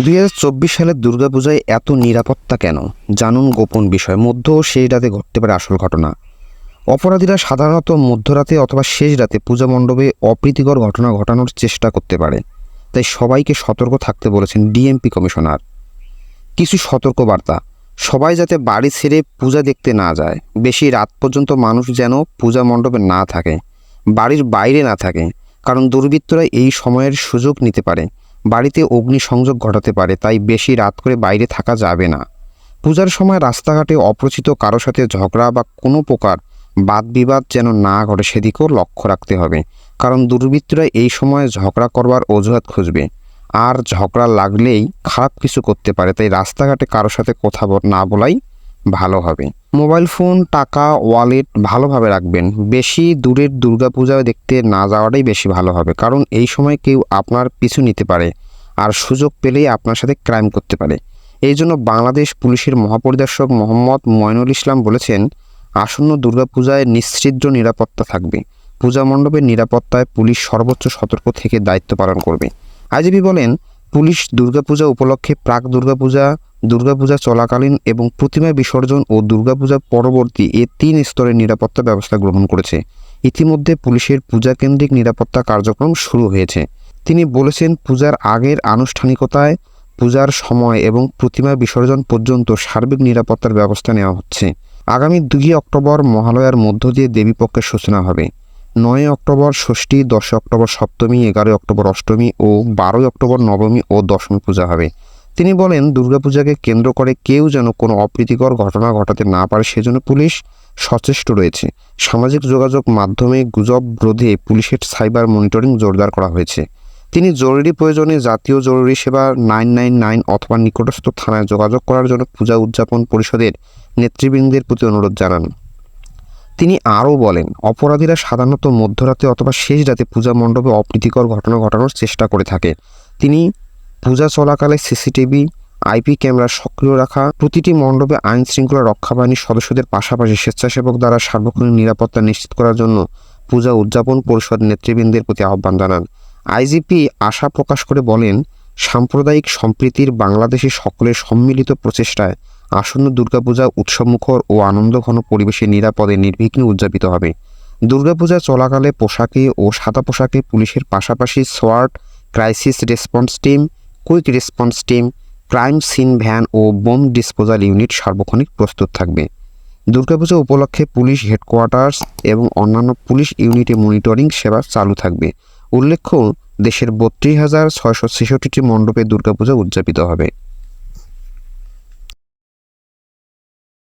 দুই হাজার চব্বিশ সালের দুর্গাপূজায় এত নিরাপত্তা কেন? জানুন গোপন বিষয়। মধ্য ও শেষ রাতে ঘটতে পারে আসল ঘটনা। অপরাধীরা সাধারণত মধ্যরাতে অথবা শেষ রাতে পূজা মণ্ডপে অপ্রীতিকর ঘটনা ঘটানোর চেষ্টা করতে পারে। তাই সবাইকে সতর্ক থাকতে বলেছেন ডিএমপি কমিশনার। কিছু সতর্কবার্তা। সবাই যাতে বাড়ি ছেড়ে পূজা দেখতে না যায়। বেশি রাত পর্যন্ত মানুষ যেন পূজা মণ্ডপে না থাকে। বাড়ির বাইরে না থাকে। কারণ দুর্বৃত্তরা এই সময়ের সুযোগ নিতে পারে। বাড়িতে অগ্নিসংযোগ ঘটাতে পারে, তাই বেশি রাত করে বাইরে থাকা যাবে না। পূজার সময় রাস্তাঘাটে অপরিচিত কারও সাথে ঝগড়া বা কোনো প্রকার বাদ বিবাদ যেন না ঘটে, সেদিকেও লক্ষ্য রাখতে হবে। কারণ দুর্বৃত্তরা এই সময় ঝগড়া করবার অজুহাত খুঁজবে। আর ঝগড়া লাগলেই খারাপ কিছু করতে পারে, তাই রাস্তাঘাটে কারও সাথে কথা না বলাই ভালো হবে। মোবাইল ফোন, টাকা ওয়ালেট ভালোভাবে রাখবেন। বেশি দূরের দুর্গাপূজা দেখতে না যাওয়াটাই বেশি ভালো হবে। কারণ এই সময় কেউ আপনার পিছু নিতে পারে আর সুযোগ পেলেই আপনার সাথে ক্রাইম করতে পারে। এই জন্য বাংলাদেশ পুলিশের মহাপরিদর্শক মোহাম্মদ ময়নুল ইসলাম বলেছেন, আসন্ন দুর্গাপূজায় নিশ্চিদ্র নিরাপত্তা থাকবে। পূজা মণ্ডপের নিরাপত্তায় পুলিশ সর্বোচ্চ সতর্ক থেকে দায়িত্ব পালন করবে। আইজিপি বলেন পুলিশ দুর্গাপূজা উপলক্ষে প্রাক দুর্গাপূজা দুর্গাপূজা চলাকালীন এবং প্রতিমা বিসর্জন ও দুর্গাপূজা পরবর্তী এ তিন স্তরের নিরাপত্তা ব্যবস্থা গ্রহণ করেছে। ইতিমধ্যে পুলিশের পূজা কেন্দ্রিক নিরাপত্তা কার্যক্রম শুরু হয়েছে। তিনি বলেছেন, পূজার আগের আনুষ্ঠানিকতায় পূজার সময় এবং প্রতিমা বিসর্জন পর্যন্ত সার্বিক নিরাপত্তার ব্যবস্থা নেওয়া হচ্ছে। আগামী দুই অক্টোবর মহালয়ার মধ্য দিয়ে দেবীপক্ষের সূচনা হবে। নয় অক্টোবর ষষ্ঠী, দশ অক্টোবর সপ্তমী এগারোই অক্টোবর অষ্টমী ও বারোই অক্টোবর নবমী ও দশমী পূজা হবে। তিনি বলেন, দুর্গাপূজাকে কেন্দ্র করে কেউ যেন কোনো অপ্রীতিকর ঘটনা ঘটাতে না পারে সেজন্য পুলিশ সচেষ্ট রয়েছে। সামাজিক যোগাযোগ মাধ্যমে গুজব রোধে পুলিশের সাইবার মনিটরিং জোরদার করা হয়েছে। তিনি জরুরি প্রয়োজনে জাতীয় জরুরি সেবা নাইন নাইন নাইন অথবা নিকটস্থ থানায় যোগাযোগ করার জন্য পূজা উদযাপন পরিষদের নেতৃবৃন্দের প্রতি অনুরোধ জানান। তিনি আরও বলেন, অপরাধীরা সাধারণত মধ্যরাতে অথবা শেষ রাতে পূজা মণ্ডপে অপ্রীতিকর ঘটনা ঘটানোর চেষ্টা করে থাকে। তিনি পূজা চলাকালে সিসিটিভি, আইপি ক্যামেরা সক্রিয় রাখা, প্রতিটি মণ্ডপে আইন শৃঙ্খলা রক্ষা বাহিনীর সদস্যদের পাশাপাশি স্বেচ্ছাসেবক দ্বারা সার্বক্ষণিক নিরাপত্তা নিশ্চিত করার জন্য পূজা উদযাপন পরিষদ নেতৃবৃন্দের প্রতি আহ্বান জানান। আইজিপি আশা প্রকাশ করে বলেন, সাম্প্রদায়িক সম্প্রীতির বাংলাদেশে সকলের সম্মিলিত প্রচেষ্টায় আসন্ন দুর্গাপূজা উৎসবমুখর ও আনন্দঘন পরিবেশে নিরাপদে নির্বিঘ্নে উদযাপিত হবে। দুর্গাপূজা চলাকালে পোশাকে ও সাদা পোশাকে পুলিশের পাশাপাশি squad, crisis response team, quick response team, crime scene van ও বোম ডিসপোজাল ইউনিট সার্বক্ষণিক প্রস্তুত থাকবে। দুর্গাপূজা উপলক্ষে পুলিশ হেডকোয়ার্টার্স এবং অন্যান্য পুলিশ ইউনিটে মনিটরিং সেবা চালু থাকবে। উল্লেখ্য, দেশের বত্রিশ হাজার ছয়শো ছেষট্টিটি মণ্ডপে দুর্গাপূজা উদযাপিত হবে।